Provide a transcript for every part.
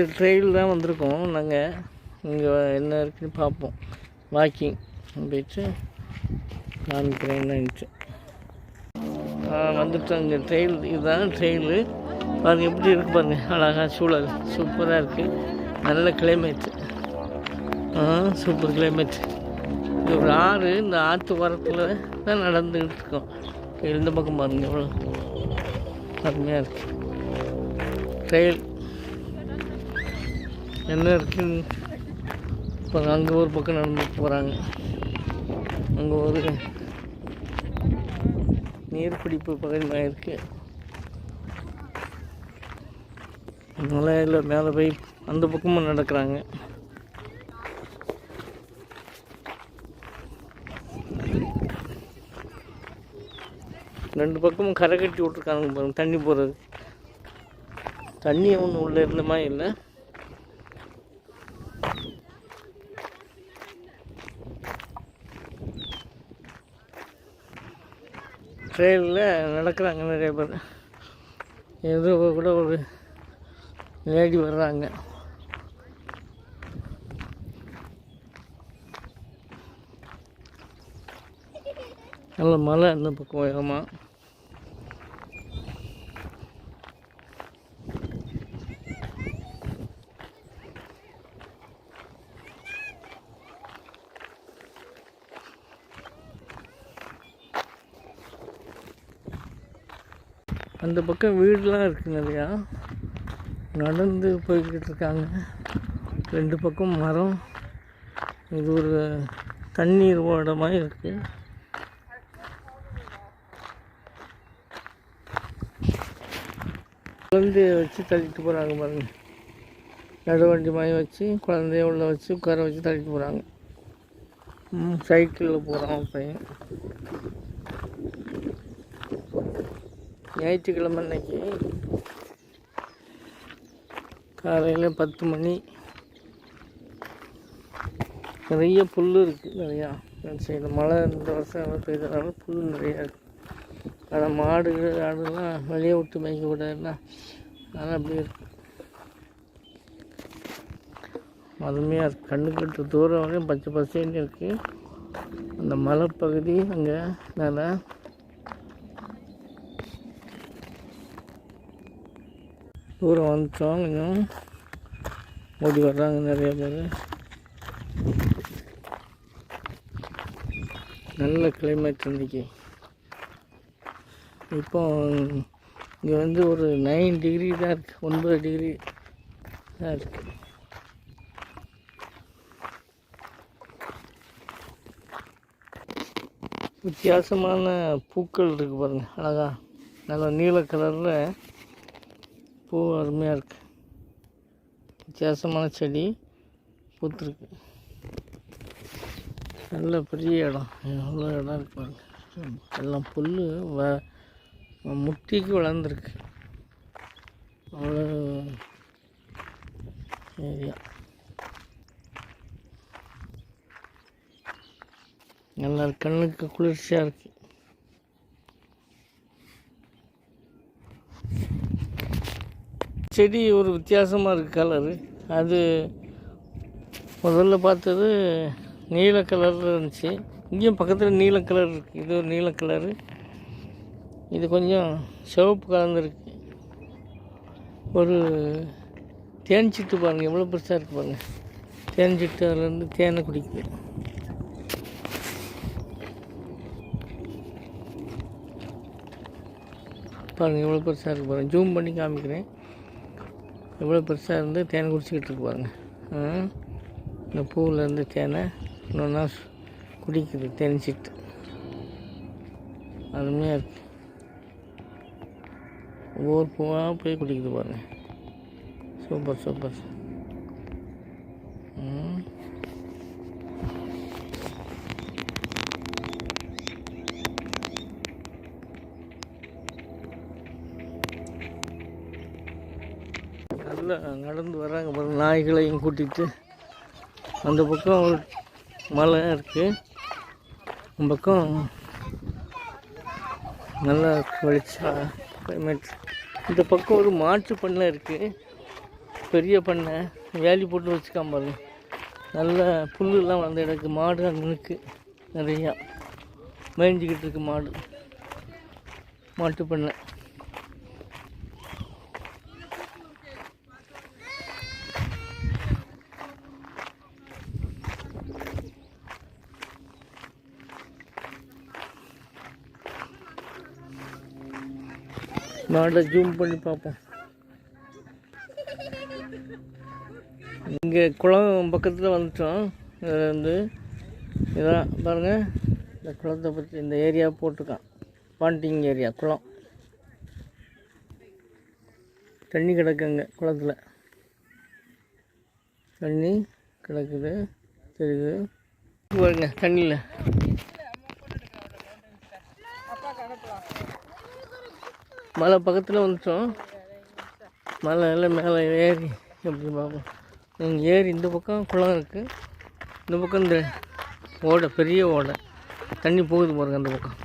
இந்த ட்ரெயில் தான் வந்திருக்கோம். நாங்கள் இங்கே என்ன இருக்குன்னு பார்ப்போம். வாக்கிங் போயிட்டு காமிக்கிறேன்னு என்னன்ட்டு வந்துட்டோம் இங்கே. ட்ரெயில் இதுதான் ட்ரெயிலு பாருங்க எப்படி இருக்கு பாருங்க. அழகாக சூழல். சூப்பராக இருக்குது நல்ல கிளைமேட் ஆ சூப்பர் கிளைமேட் இது ஒரு ஆறு இந்த ஆற்று ஓரத்தில் தான் நடந்துக்கிட்டு இருக்கோம். இந்த பக்கம் பாருங்க எவ்வளோ அருமையாக இருக்குது ட்ரெயில் என்ன இருக்குன்னு இப்போ அங்கே ஒரு பக்கம் நடந்து போகிறாங்க. அங்கே ஒரு நீர்பிடிப்பு பகுதியாக இருக்குது மலையில் மேலே போய் அந்த பக்கமும் நடக்கிறாங்க. ரெண்டு பக்கமும் கரை கட்டி விட்ருக்காங்க பாருங்கள் தண்ணி போகிறது தண்ணி ஒன்றும் உள்ளே இருந்தமா இல்லை. ட்ரெயினில் நடக்கிறாங்க நிறைய பேர். ஏதோ கூட ஒரு லேடி வர்றாங்க. நல்ல மலை இந்த பக்கம் வேகமாக அந்த பக்கம் வீடுலாம் இருக்குது நிறையா நடந்து போய்கிட்டு இருக்காங்க. ரெண்டு பக்கம் மரம். இது ஒரு தண்ணீர் ஓடமாக இருக்குது குழந்தைய வச்சு தள்ளிட்டு போகிறாங்க பாருங்க. நடுவண்டி மாதிரி வச்சு குழந்தைய உள்ள வச்சு உட்கார வச்சு தள்ளிட்டு போகிறாங்க சைக்கிளில் போகிறான் பையன். ஞாயிற்றுக்கிழமை அன்னைக்கு காலையில் பத்து மணி. நிறைய புல் இருக்குது நிறையா. சைடு மழை இந்த வருஷம் எல்லாம் பெய்தனால புல் நிறையா இருக்குது ஆனால் மாடு ஆடுலாம் வெளியே விட்டு மேய்க்க கூடாதுன்னா அதனால் அப்படி இருக்கு. அருமையாக இருக்குது கண்ணுக்கிட்ட தூரம் வரையும் பச்சை பசேன்னு இருக்குது அந்த மலைப்பகுதி அங்கே நல்லா தூரம் வந்துட்டோம் கொஞ்சம் ஓடி வர்றாங்க நிறைய பேர். நல்ல கிளைமேட் இன்றைக்கி இப்போ இங்கே வந்து ஒரு நைன் டிகிரி தான் இருக்குது ஒன்பது டிகிரி தான் இருக்குது வித்தியாசமான பூக்கள் இருக்குது பாருங்கள் அழகா. நல்லா நீல கலரில் பூ அருமையாக இருக்குது வித்தியாசமான செடி பூத்துருக்கு. நல்ல பெரிய இடம். எவ்வளோ இடம் இருக்கு பாருங்க. எல்லாம் புல் வ முட்டிக்கு வளர்ந்துருக்கு. அவ்வளோ ஏரியா. நல்லா கண்ணுக்கு குளிர்ச்சியாக இருக்குது செடி ஒரு வித்தியாசமாக இருக்குது கலரு அது முதல்ல பார்த்தது நீல கலரில் இருந்துச்சு. இங்கேயும் பக்கத்தில் நீல கலர் இருக்குது இது ஒரு நீல கலரு இது கொஞ்சம் சிவப்பு கலந்துருக்கு. ஒரு தேன் சிட்டு பாருங்கள் எவ்வளோ பெருசாக இருக்குது பாருங்கள் தேன் சிட்டு அதுலேருந்து தேனை குடிக்குது. பாருங்கள் எவ்வளோ பெருசாக இருக்குது பாருங்கள் ஜூம் பண்ணி காமிக்கிறேன். எவ்வளோ பெருசாக இருந்து தேன் குடிச்சிக்கிட்டு இருக்கு பாருங்க. ம். இந்த பூவிலேருந்து தேனை இன்னொன்னா குடிக்குது தெரிஞ்சிட்டு அருமையாக இருக்கு. ஒவ்வொரு பூவாக போய் குடிக்குது பாருங்கள் சூப்பர் சூப்பர். ம். நல்லா நடந்து வர்றாங்க பாருங்க நாய்களையும் கூட்டிகிட்டு அந்த பக்கம் ஒரு மலை இருக்குது அந்த பக்கம் நல்லா வெளிச்சா கிளைமேட் இந்த பக்கம் ஒரு மாட்டு பண்ணை இருக்குது பெரிய பண்ணை. வேலி போட்டு வச்சுக்காம பாருங்க. நல்ல புல்லுலாம் வளர்ந்து கிடக்கு மாடு அங்கே நிற்கு நிறையா. மேய்ஞ்சிக்கிட்டு இருக்கு மாடு. மாட்டு பண்ணை. மாடை ஜூம் பண்ணி பார்ப்போம். இங்கே குளம் பக்கத்தில் வந்துட்டோம். இதில் வந்து இதான் பாருங்கள் இந்த குளத்தை பற்றி இந்த ஏரியா போட்டிருக்கான். பாண்டிங் ஏரியா குளம். தண்ணி கிடக்குங்க குளத்தில். தண்ணி கிடக்குது தெரியுது. பாருங்க தண்ணியில். மலை பக்கத்தில் வந்துட்டோம். மலை எல்லாம் மேலே ஏறி எப்படி பார்ப்போம். இங்க ஏறி இந்த பக்கம் குளம் இருக்குது இந்த பக்கம் இந்த ஓடை பெரிய ஓடை. தண்ணி போகுது பாருங்க அந்த பக்கம்.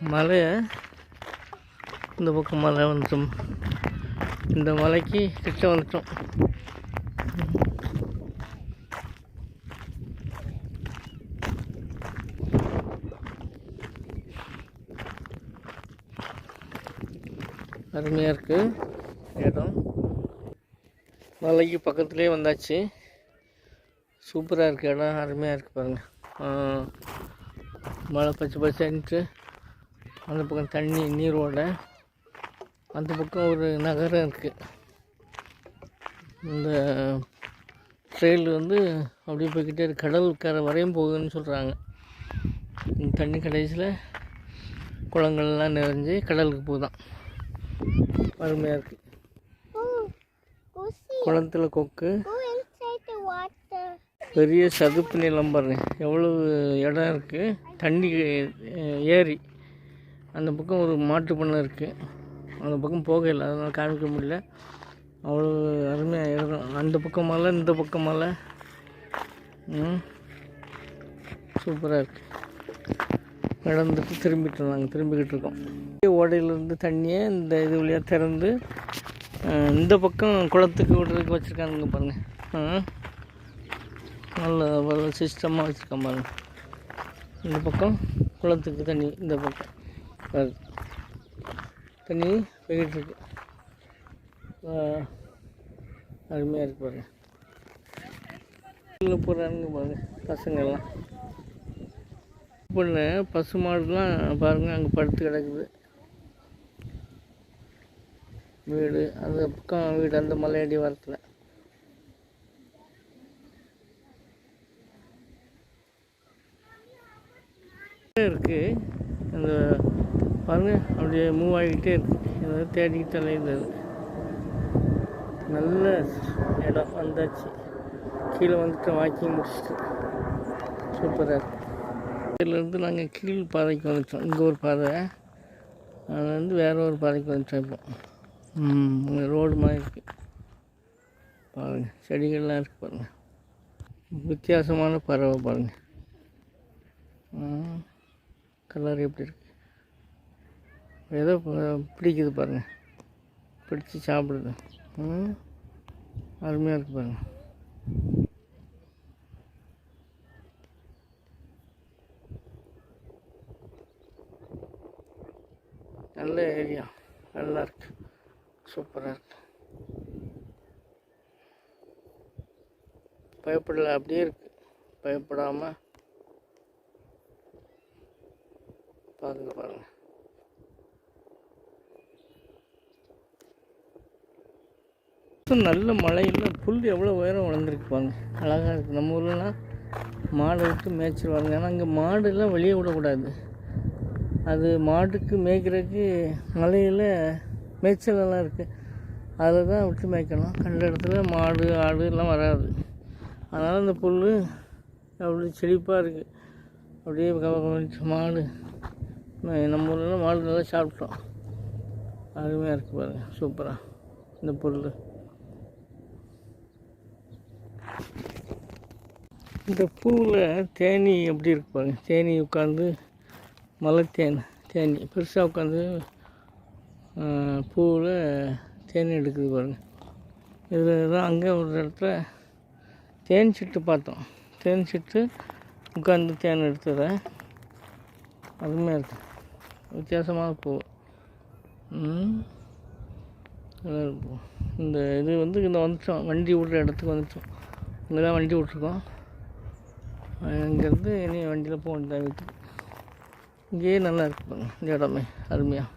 மலையை இந்த பக்கம் மலை வந்துட்டோம். இந்த மலைக்கு கிட்ட வந்துட்டோம். அருமையாக இருக்குது இடம். மலைக்கு பக்கத்துலேயே வந்தாச்சு. சூப்பராக இருக்குது இடம். அருமையாக இருக்குது பாருங்கள் மழை பச்சை பச்சைன்ட்டு அந்த பக்கம் தண்ணி நீரோட அந்த பக்கம் ஒரு நகரம் இருக்குது இந்த ட்ரெயில் வந்து அப்படியே போய்கிட்டே கடல் கரை வரையும் போகுதுன்னு சொல்கிறாங்க தண்ணி கடைசியில் குளங்கள்லாம் நிறைஞ்சு கடலுக்கு போதான் அருமையாக இருக்குது. குளத்துல கொக்கு. பெரிய சதுப்பு நிலம் பாருங்க. எவ்வளவு இடம் இருக்குது தண்ணி ஏரி. அந்த பக்கம் ஒரு மாட்டு பண்ணை இருக்குது அந்த பக்கம் போகல அதனால் காமிக்க முடியல. அவ்வளோ அருமையாக இடம். அந்த பக்கம் மலை இந்த பக்கம் மலை. ம். சூப்பராக இருக்குது நடந்துட்டு திரும்பிட்டு நாங்கள் திரும்பிக்கிட்டு இருக்கோம். ஓடையிலேருந்து தண்ணியை இந்த இது வழியாக திறந்து இந்த பக்கம் குளத்துக்கு விடுறதுக்கு வச்சுருக்காங்க பாருங்கள் நல்ல சிஸ்டமாக வச்சுருக்கோம் பாருங்கள் இந்த பக்கம் குளத்துக்கு தண்ணி இந்த பக்கம் தண்ணி போய்கிட்டு இருக்கு. அருமையாக இருக்கு பாருங்கள் உள்ள போகிறாங்க பாருங்கள் பசங்கள்லாம் பொண்ணு பசு மாடுலாம் பாருங்கள் அங்கே படுத்து கிடக்குது. வீடு அந்த பக்கம் வீடு அந்த மலையடி வரத்தில் இருக்கு. அந்த பாருங்க அப்படியே மூவ் ஆகிக்கிட்டே இருக்கு. ஏதாவது தேடிக்கிட்டு அலையுது நல்ல இடம் வந்தாச்சு. கீழே வந்துட்டு வாக்கிங் முடிச்சுட்டு. சூப்பராக இருக்கு. இதுலேருந்து நாங்கள் கீழ் பாதைக்கு வந்துட்டோம். இங்கே ஒரு பாதை. அது வந்து வேற ஒரு பாதைக்கு வந்துட்டோம் இப்போ. ரோடு மாதிரி இருக்குது பாருங்கள் செடிகள்லாம் இருக்குது பாருங்கள் வித்தியாசமான பறவை பாருங்கள் கலர் எப்படி இருக்கு? ஏதோ பிடிக்குது பாருங்க. பிடிச்சி சாப்பிடுது. ம் அருமையாக இருக்கு பாருங்க. ஐயா நல்லா இருக்கு. சூப்பராக இருக்கு. பயப்படலை அப்படியே இருக்கு. பயப்படாமல் பாருங்க பாருங்க. நல்ல மழையில் புல் எவ்வளோ உயரம் வளர்ந்துருக்கு பாருங்க. அழகாக இருக்குது நம்ம ஊர்லலாம் மாடை விட்டு மேய்ச்சிருவாங்க. ஆனால் இங்கே மாடுலாம் வெளியே விடக்கூடாது. அது மாட்டுக்கு மேய்க்கிறதுக்கு மலையில் மேய்ச்சலெல்லாம் இருக்குது அதில் தான் விட்டு மேய்க்கணும். கண்ட இடத்துல மாடு ஆடு எல்லாம் வராது. அதனால் இந்த புல் அப்படி செழிப்பாக இருக்குது அப்படியே க- க- மாடு. நம்ம ஊரில் மாடு நல்லா சாப்பிட்டோம். அருமையாக இருக்குது பாருங்க. சூப்பராக இந்த பொருள் இந்த பூவில் தேனி எப்படி இருக்கு பாருங்க. தேனி உட்காந்து மலை தேன் தேனி. பெருசாக உட்காந்து பூவில் தேனி எடுக்குது பாருங்கள் இதில் தான் அங்கே ஒரு இடத்துல தேன் சிட்டு பார்த்தோம். தேன் சிட்டு உட்காந்து தேன் எடுத்துறேன் அதுமாதிரி இருக்கு. வித்தியாசமான பூ. இந்த இது வந்து இந்த வந்துட்டோம். வண்டி விட்ற இடத்துக்கு வந்துட்டோம். இங்கே தான் வண்டி விட்ருக்கோம் இங்கேருந்து இனி வண்டியில் போக வேண்டியதான் வீட்டுக்கு இங்கேயே நல்லா இருக்கு பாருங்க இந்த இடமே அருமையாக